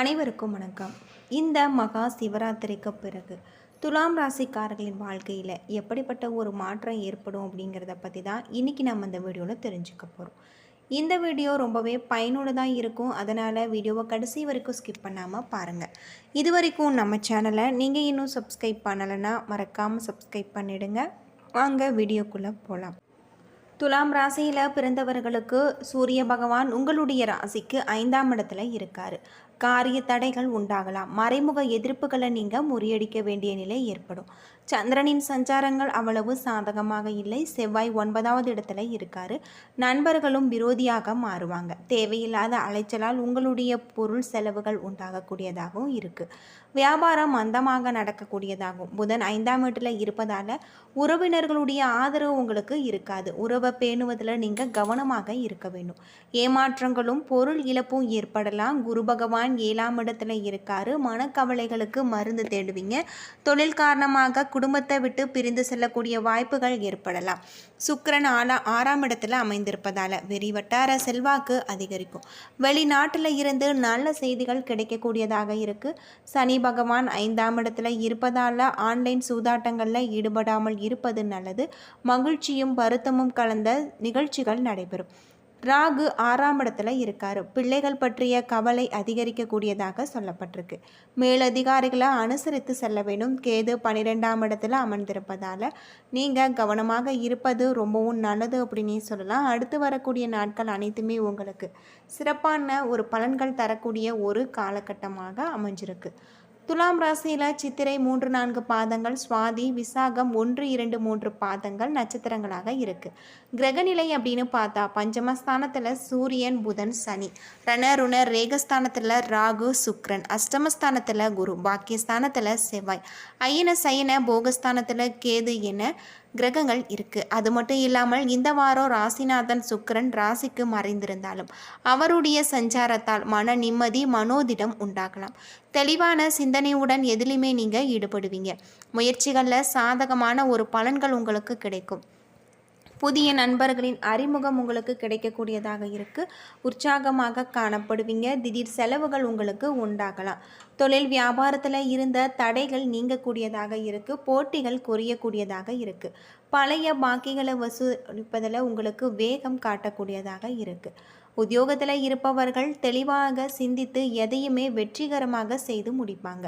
அனைவருக்கும் வணக்கம். இந்த மகா சிவராத்திரிக்கு பிறகு துலாம் ராசிக்காரர்களின் வாழ்க்கையில் எப்படிப்பட்ட ஒரு மாற்றம் ஏற்படும் அப்படிங்கிறத பற்றி தான் இன்றைக்கி நம்ம இந்த வீடியோவில் தெரிஞ்சுக்க போகிறோம் இந்த வீடியோ ரொம்பவே பயனுள்ளதாக இருக்கும். அதனால் வீடியோவை கடைசி வரைக்கும் ஸ்கிப் பண்ணாமல் பாருங்கள் இது வரைக்கும் நம்ம சேனலை நீங்கள் இன்னும் சப்ஸ்கிரைப் பண்ணலைன்னா மறக்காமல் சப்ஸ்கிரைப் பண்ணிடுங்க. வாங்க வீடியோக்குள்ளே போகலாம் துலாம் ராசியில் பிறந்தவர்களுக்கு சூரிய பகவான் உங்களுடைய ராசிக்கு ஐந்தாம் இடத்துல இருக்கார். காரிய தடைகள் உண்டாகலாம். மறைமுக எதிர்ப்புகளை நீங்கள் முறியடிக்க வேண்டிய நிலை ஏற்படும். சந்திரனின் சஞ்சாரங்கள் அவ்வளவு சாதகமாக இல்லை. செவ்வாய் ஒன்பதாவது இடத்துல இருக்காரு. நண்பர்களும் விரோதியாக மாறுவாங்க. தேவையில்லாத அலைச்சலால் உங்களுடைய பொருள் செலவுகள் உண்டாகக்கூடியதாகவும் இருக்குது வியாபாரம் மந்தமாக நடக்கக்கூடியதாகும். புதன் ஐந்தாம் வீட்டில் இருப்பதால் உறவினர்களுடைய ஆதரவு உங்களுக்கு இருக்காது. உறவை பேணுவதில் நீங்கள் கவனமாக இருக்க வேண்டும். ஏமாற்றங்களும் பொருள் இழப்பும் ஏற்படலாம். குரு பகவான் ஏழாம் இடத்துல இருக்காரு. மனக்கவலைகளுக்கு மருந்து தேடுவீங்க. தொழில் காரணமாக குடும்பத்தை விட்டு பிரிந்து செல்லக்கூடிய வாய்ப்புகள் ஏற்படலாம். சுக்கரன் ஆலா ஆறாம் இடத்துல அமைந்திருப்பதால் வெறி வட்டார செல்வாக்கு அதிகரிக்கும். வெளிநாட்டில் இருந்து நல்ல செய்திகள் கிடைக்கக்கூடியதாக இருக்குது சனி பகவான் ஐந்தாம் இடத்துல இருப்பதால் ஆன்லைன் சூதாட்டங்களில் ஈடுபடாமல் இருப்பது நல்லது. மகிழ்ச்சியும் வருத்தமும் கலந்த நிகழ்ச்சிகள் நடைபெறும். ராகு ஆறாம் இடத்துல இருக்காரு. பிள்ளைகள் பற்றிய கவலை அதிகரிக்கக்கூடியதாக சொல்லப்பட்டிருக்கு. மேலதிகாரிகளை அனுசரித்து செல்ல வேண்டும். கேது பன்னிரெண்டாம் இடத்துல அமர்ந்திருப்பதால் நீங்கள் கவனமாக இருப்பது ரொம்பவும் நல்லது அப்படின்னு சொல்லலாம். அடுத்து வரக்கூடிய நாட்கள் அனைத்துமே உங்களுக்கு சிறப்பான ஒரு பலன்கள் தரக்கூடிய ஒரு காலகட்டமாக அமைஞ்சிருக்கு. துலாம் ராசியில் சித்திரை மூன்று நான்கு பாதங்கள் சுவாதி விசாகம் ஒன்று இரண்டு மூன்று பாதங்கள் நட்சத்திரங்களாக இருக்கு. கிரகநிலை அப்படின்னு பார்த்தா பஞ்சமஸ்தானத்தில் சூரியன் புதன் சனி. ரண ருண ரேகஸ்தானத்தில் ராகு சுக்ரன். அஷ்டமஸ்தானத்தில் குரு. பாக்கியஸ்தானத்தில் செவ்வாய். ஐயன சயன போகஸ்தானத்தில் கேது என கிரகங்கள் இருக்குது அது மட்டும் இல்லாமல் இந்த வாரம் ராசிநாதன் சுக்கரன் ராசிக்கு மறைந்திருந்தாலும் அவருடைய சஞ்சாரத்தால் மன நிம்மதி மனோதிடம் உண்டாகலாம். தெளிவான சிந்தனையுடன் எதிலுமே நீங்கள் ஈடுபடுவீங்க. முயற்சிகளில் சாதகமான ஒரு பலன்கள் உங்களுக்கு கிடைக்கும். புதிய நண்பர்களின் அறிமுகம் உங்களுக்கு கிடைக்கக்கூடியதாக இருக்குது உற்சாகமாக காணப்படுவீங்க. திடீர் செலவுகள் உங்களுக்கு உண்டாகலாம். தொழில் வியாபாரத்தில் இருந்த தடைகள் நீங்கக்கூடியதாக இருக்குது போட்டிகள் குறையக்கூடியதாக இருக்குது பழைய பாக்கிகளை வசூலிப்பதில் உங்களுக்கு வேகம் காட்டக்கூடியதாக இருக்குது உத்தியோகத்தில் இருப்பவர்கள் தெளிவாக சிந்தித்து எதையுமே வெற்றிகரமாக செய்து முடிப்பாங்க.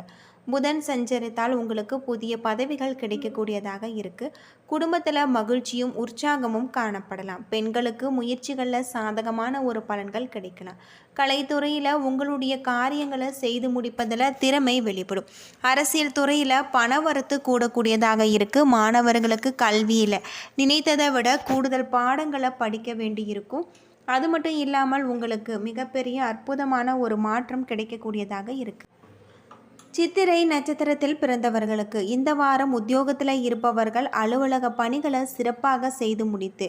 புதன் சஞ்சரித்தால் உங்களுக்கு புதிய பதவிகள் கிடைக்கக்கூடியதாக இருக்குது குடும்பத்தில் மகிழ்ச்சியும் உற்சாகமும் காணப்படலாம். பெண்களுக்கு முயற்சிகளில் சாதகமான ஒரு பலன்கள் கிடைக்கலாம். கலைத்துறையில் உங்களுடைய காரியங்களை செய்து முடிப்பதில் திறமை வெளிப்படும். அரசியல் துறையில் பணவரத்து கூடக்கூடியதாக இருக்குது மாணவர்களுக்கு கல்வியில் நினைத்ததை விட கூடுதல் பாடங்களை படிக்க வேண்டியிருக்கும் அது மட்டும் இல்லாமல் உங்களுக்கு மிகப்பெரிய அற்புதமான ஒரு மாற்றம் கிடைக்கக்கூடியதாக இருக்குது சித்திரை நட்சத்திரத்தில் பிறந்தவர்களுக்கு இந்த வாரம் உத்தியோகத்தில் இருப்பவர்கள் அலுவலக பணிகளை சிறப்பாக செய்து முடித்து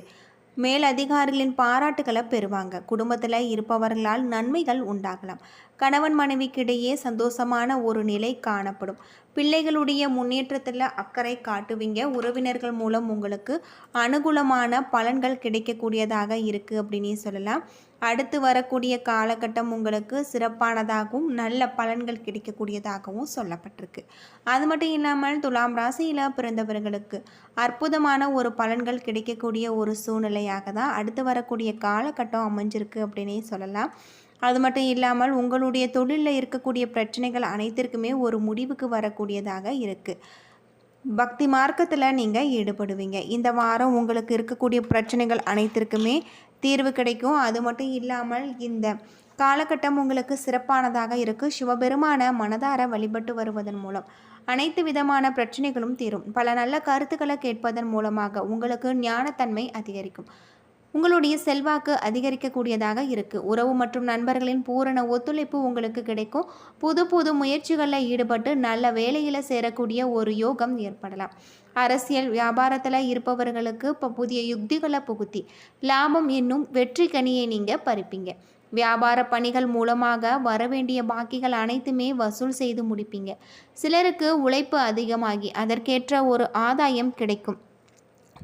மேல் அதிகாரிகளின் பாராட்டுகளை பெறுவாங்க. குடும்பத்தில் இருப்பவர்களால் நன்மைகள் உண்டாகலாம். கணவன் மனைவிக்கிடையே சந்தோஷமான ஒரு நிலை காணப்படும். பிள்ளைகளுடைய முன்னேற்றத்தில் அக்கறை காட்டுவீங்க. உறவினர்கள் மூலம் உங்களுக்கு அனுகூலமான பலன்கள் கிடைக்கக்கூடியதாக இருக்குது அப்படின்னு சொல்லலாம். அடுத்து வரக்கூடிய காலகட்டம் உங்களுக்கு சிறப்பானதாகவும் நல்ல பலன்கள் கிடைக்கக்கூடியதாகவும் சொல்லப்பட்டிருக்கு. அது மட்டும் இல்லாமல் துலாம் ராசியில் பிறந்தவர்களுக்கு அற்புதமான ஒரு பலன்கள் கிடைக்கக்கூடிய ஒரு சூழ்நிலையாக தான் அடுத்து வரக்கூடிய காலகட்டம் அமைஞ்சிருக்கு அப்படின்னே சொல்லலாம். அது மட்டும் இல்லாமல் உங்களுடைய தொழிலில் இருக்கக்கூடிய பிரச்சனைகள் அனைத்திற்குமே ஒரு முடிவுக்கு வரக்கூடியதாக இருக்குது பக்தி மார்க்கத்தில் நீங்கள் ஈடுபடுவீங்க. இந்த வாரம் உங்களுக்கு இருக்கக்கூடிய பிரச்சனைகள் அனைத்திற்குமே தீர்வு கிடைக்கும். அது மட்டும் இல்லாமல் இந்த காலகட்டம் உங்களுக்கு சிறப்பானதாக இருக்குது சிவபெருமான மனதார வழிபட்டு வருவதன் மூலம் அனைத்து விதமான பிரச்சனைகளும் தீரும். பல நல்ல கருத்துக்களை கேட்பதன் மூலமாக உங்களுக்கு ஞானத்தன்மை அதிகரிக்கும். உங்களுடைய செல்வாக்கு அதிகரிக்கக்கூடியதாக இருக்குது உறவு மற்றும் நண்பர்களின் பூரண ஒத்துழைப்பு உங்களுக்கு கிடைக்கும். புது புது முயற்சிகளில் ஈடுபட்டு நல்ல வேலையில் சேரக்கூடிய ஒரு யோகம் ஏற்படலாம். அரசியல் வியாபாரத்தில் இருப்பவர்களுக்கு இப்போ புதிய யுக்திகளை புகுத்தி லாபம் என்னும் வெற்றி கனியை நீங்கள் பறிப்பீங்க. வியாபார பணிகள் மூலமாக வரவேண்டிய பாக்கிகள் அனைத்துமே வசூல் செய்து முடிப்பீங்க. சிலருக்கு உழைப்பு அதிகமாகி அதற்கேற்ற ஒரு ஆதாயம் கிடைக்கும்.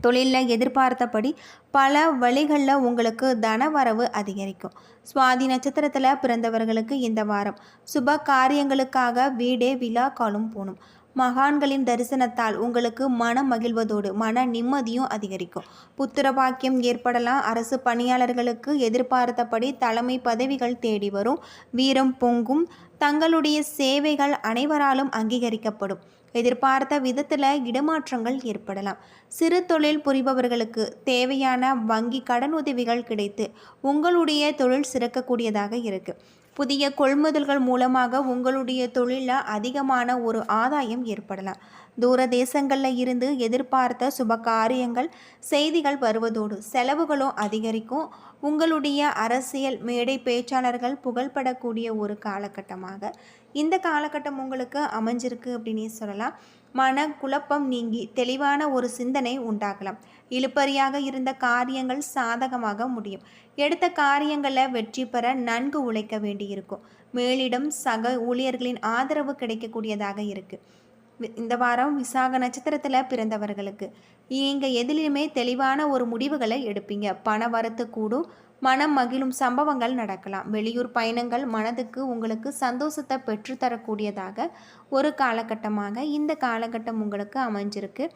தொழிலில் எதிர்பார்த்தபடி பல வழிகளில் உங்களுக்கு தனவரவு அதிகரிக்கும். சுவாதி நட்சத்திரத்தில் பிறந்தவர்களுக்கு இந்த வாரம் சுப காரியங்களுக்காக வீடே விழா காலும் போகணும் மகான்களின் தரிசனத்தால் உங்களுக்கு மனம் மகிழ்வதோடு மன நிம்மதியும் அதிகரிக்கும். புத்திர பாக்கியம் ஏற்படலாம். அரசு பணியாளர்களுக்கு எதிர்பார்த்தபடி தலைமை பதவிகள் தேடி வரும். வீரம் பொங்கும். தங்களுடைய சேவைகள் அனைவராலும் அங்கீகரிக்கப்படும். எதிர்பார்த்த விதத்தில் இடமாற்றங்கள் ஏற்படலாம். சிறு தொழில் புரிபவர்களுக்கு தேவையான வங்கி கடன் உதவிகள் கிடைத்து உங்களுடைய தொழில் சிறக்கக்கூடியதாக இருக்குது புதிய கொள்முதல்கள் மூலமாக உங்களுடைய தொழிலில் அதிகமான ஒரு ஆதாயம் ஏற்படலாம். தூர தேசங்களில் இருந்து எதிர்பார்த்த சுப காரியங்கள் செய்திகள் வருவதோடு செலவுகளும் அதிகரிக்கும். உங்களுடைய அரசியல் மேடை பேச்சாளர்கள் புகழ்படக்கூடிய ஒரு காலகட்டமாக. இந்த காலகட்டம் உங்களுக்கு அமைஞ்சிருக்கு அப்படின்னு சொல்லலாம். மன குழப்பம் நீங்கி தெளிவான ஒரு சிந்தனை உண்டாகலாம். இழுப்பறியாக இருந்த காரியங்கள் சாதகமாக முடியும். எடுத்த காரியங்களில் வெற்றி பெற நன்கு உழைக்க வேண்டியிருக்கும். மேலிடம் சக ஊழியர்களின் ஆதரவு கிடைக்கக்கூடியதாக இருக்குது இந்த வாரம் விசாக நட்சத்திரத்தில் பிறந்தவர்களுக்கு. நீங்கள் எதிலுமே தெளிவான ஒரு முடிவுகளை எடுப்பீங்க. பண வரத்து கூடும் மனம் மகிழும் சம்பவங்கள் நடக்கலாம். வெளியூர் பயணங்கள் மனதுக்கு உங்களுக்கு சந்தோஷத்தை பெற்றுத்தரக்கூடியதாக ஒரு காலகட்டமாக இந்த காலகட்டம் உங்களுக்கு அமைஞ்சிருக்கு.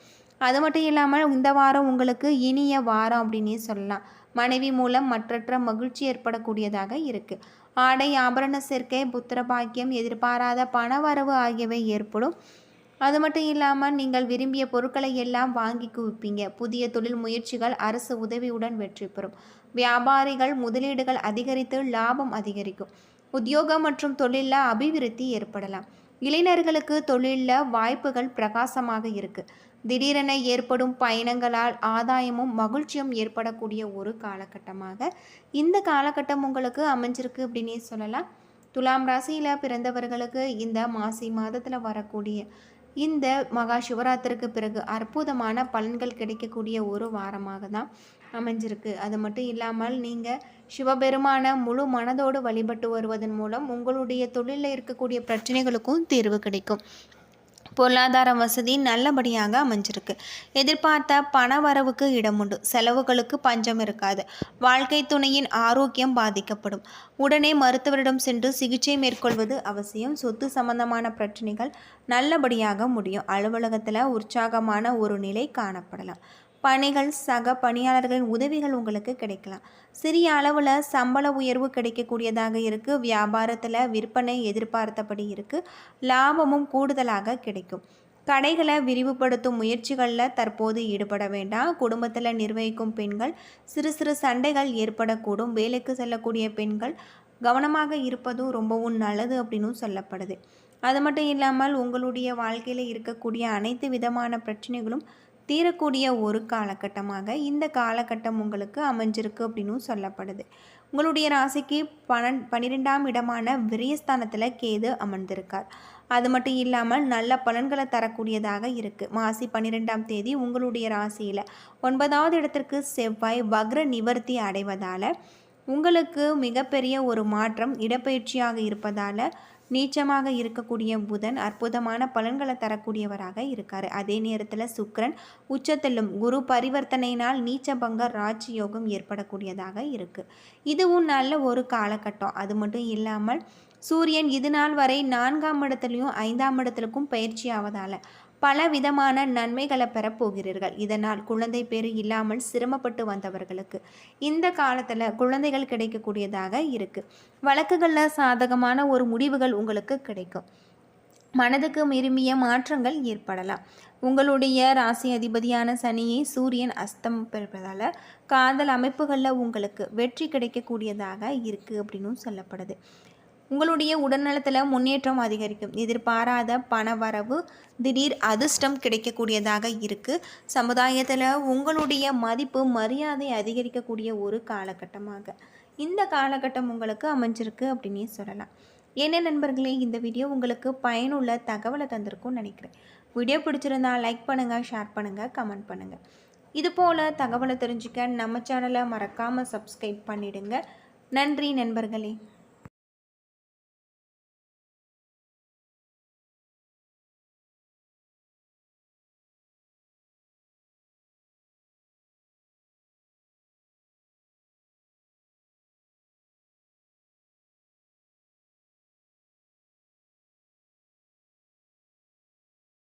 அது மட்டும் இல்லாமல் இந்த வாரம் உங்களுக்கு இனிய வாரம் அப்படின்னே சொல்லலாம். மனைவி மூலம் மற்றற்ற மகிழ்ச்சி ஏற்படக்கூடியதாக இருக்குது ஆடை ஆபரண சேர்க்கை புத்திர பாக்கியம் எதிர்பாராத பணவரவு ஆகியவை ஏற்படும். அது மட்டும் இல்லாமல் நீங்கள் விரும்பிய பொருட்களை எல்லாம் வாங்கி குவிப்பீங்க. புதிய தொழில் முயற்சிகள் அரசு உதவியுடன் வெற்றி பெறும். வியாபாரிகள் முதலீடுகள் அதிகரித்து லாபம் அதிகரிக்கும். உத்தியோகம் மற்றும் தொழிலில் அபிவிருத்தி ஏற்படலாம். இளைஞர்களுக்கு தொழிலில் வாய்ப்புகள் பிரகாசமாக இருக்குது திடீரென ஏற்படும் பயணங்களால் ஆதாயமும் மகிழ்ச்சியும் ஏற்படக்கூடிய ஒரு காலகட்டமாக இந்த காலகட்டம் உங்களுக்கு அமைஞ்சிருக்கு அப்படின்னே சொல்லலாம். துலாம் ராசியில் பிறந்தவர்களுக்கு இந்த மாசி மாதத்தில் வரக்கூடிய இந்த மகா சிவராத்திரிக்கு பிறகு அற்புதமான பலன்கள் கிடைக்கக்கூடிய ஒரு வாரமாக தான் அமைஞ்சிருக்கு. அது மட்டும் இல்லாமல் நீங்கள் சிவபெருமான முழு மனதோடு வழிபட்டு வருவதன் மூலம் உங்களுடைய தொழிலில் இருக்கக்கூடிய பிரச்சனைகளுக்கும் தீர்வு கிடைக்கும். பொருளாதார வசதி நல்லபடியாக அமைஞ்சிருக்கு. எதிர்பார்த்த பண வரவுக்கு இடம் உண்டு. செலவுகளுக்கு பஞ்சம் இருக்காது. வாழ்க்கை துணையின் ஆரோக்கியம் பாதிக்கப்படும். உடனே மருத்துவரிடம் சென்று சிகிச்சை மேற்கொள்வது அவசியம். சொத்து சம்பந்தமான பிரச்சனைகள் நல்லபடியாக முடியும். அலுவலகத்தில் உற்சாகமான ஒரு நிலை காணப்படலாம். பணிகள் சக பணியாளர்களின் உதவிகள் உங்களுக்கு கிடைக்கலாம். சிறிய அளவில் சம்பள உயர்வு கிடைக்கக்கூடியதாக இருக்குது வியாபாரத்தில் விற்பனை எதிர்பார்த்தபடி இருக்குது லாபமும் கூடுதலாக கிடைக்கும். கடைகளை விரிவுபடுத்தும் முயற்சிகளில் தற்போது ஈடுபட வேண்டாம். குடும்பத்தில் நிர்வகிக்கும் பெண்கள் சிறு சிறு சண்டைகள் ஏற்படக்கூடும். வேலைக்கு செல்லக்கூடிய பெண்கள் கவனமாக இருப்பதும் ரொம்பவும் நல்லது அப்படின்னும் சொல்லப்படுது. அது மட்டும் இல்லாமல் உங்களுடைய வாழ்க்கையில் இருக்கக்கூடிய அனைத்து விதமான பிரச்சனைகளும் தீரக்கூடிய ஒரு காலகட்டமாக இந்த காலகட்டம் உங்களுக்கு அமைஞ்சிருக்கு அப்படின்னும் சொல்லப்படுது. உங்களுடைய ராசிக்கு பன்னெண் பன்னிரெண்டாம் இடமான விரியஸ்தானத்தில் கேது அமர்ந்திருக்கார். அது மட்டும் இல்லாமல் நல்ல பலன்களை தரக்கூடியதாக இருக்குது மாசி பன்னிரெண்டாம் தேதி உங்களுடைய ராசியில் ஒன்பதாவது இடத்திற்கு செவ்வாய் வக்ர நிவர்த்தி அடைவதால் உங்களுக்கு மிகப்பெரிய ஒரு மாற்றம் இடப்பெயர்ச்சியாக இருப்பதால் நீச்சமாக இருக்கக்கூடிய புதன் அற்புதமான பலன்களை தரக்கூடியவராக இருக்கார். அதே நேரத்தில் சுக்கரன் உச்சத்திலும் குரு பரிவர்த்தனையினால் நீச்சபங்க ராஜ்யோகம் ஏற்படக்கூடியதாக இருக்குது இதுவும் நல்ல ஒரு காலகட்டம். அது மட்டும் இல்லாமல் சூரியன் இது நாள் வரை நான்காம் இடத்துலையும் ஐந்தாம் இடத்துலக்கும் பயிற்சி ஆவதால் பல விதமான நன்மைகளை பெறப்போகிறீர்கள். இதனால் குழந்தை பேரு இல்லாமல் சிரமப்பட்டு வந்தவர்களுக்கு இந்த காலத்தில் குழந்தைகள் கிடைக்கக்கூடியதாக இருக்குது வழக்குகளில் சாதகமான ஒரு முடிவுகள் உங்களுக்கு கிடைக்கும். மனதுக்கு விரும்பிய மாற்றங்கள் ஏற்படலாம். உங்களுடைய ராசி அதிபதியான சனியை சூரியன் அஸ்தம் பெறுவதால் காதல் அமைப்புகளில் உங்களுக்கு வெற்றி கிடைக்கக்கூடியதாக இருக்குது அப்படின்னும் சொல்லப்படுது. உங்களுடைய உடல்நலத்தில் முன்னேற்றம் அதிகரிக்கும். எதிர்பாராத பண வரவு திடீர் அதிர்ஷ்டம் கிடைக்கக்கூடியதாக இருக்குது சமுதாயத்தில் உங்களுடைய மதிப்பு மரியாதை அதிகரிக்கக்கூடிய ஒரு காலகட்டமாக. இந்த காலகட்டம் உங்களுக்கு அமைஞ்சிருக்கு அப்படின்னே சொல்லலாம். என்ன நண்பர்களே இந்த வீடியோ உங்களுக்கு பயனுள்ள தகவலை தந்திருக்கும்னு நினைக்கிறேன். வீடியோ பிடிச்சிருந்தா லைக் பண்ணுங்கள் ஷேர் பண்ணுங்கள் கமெண்ட் பண்ணுங்கள் இது போல் தகவலை தெரிஞ்சுக்க நம்ம சேனலை மறக்காமல் சப்ஸ்கிரைப் பண்ணிவிடுங்க நன்றி நண்பர்களே.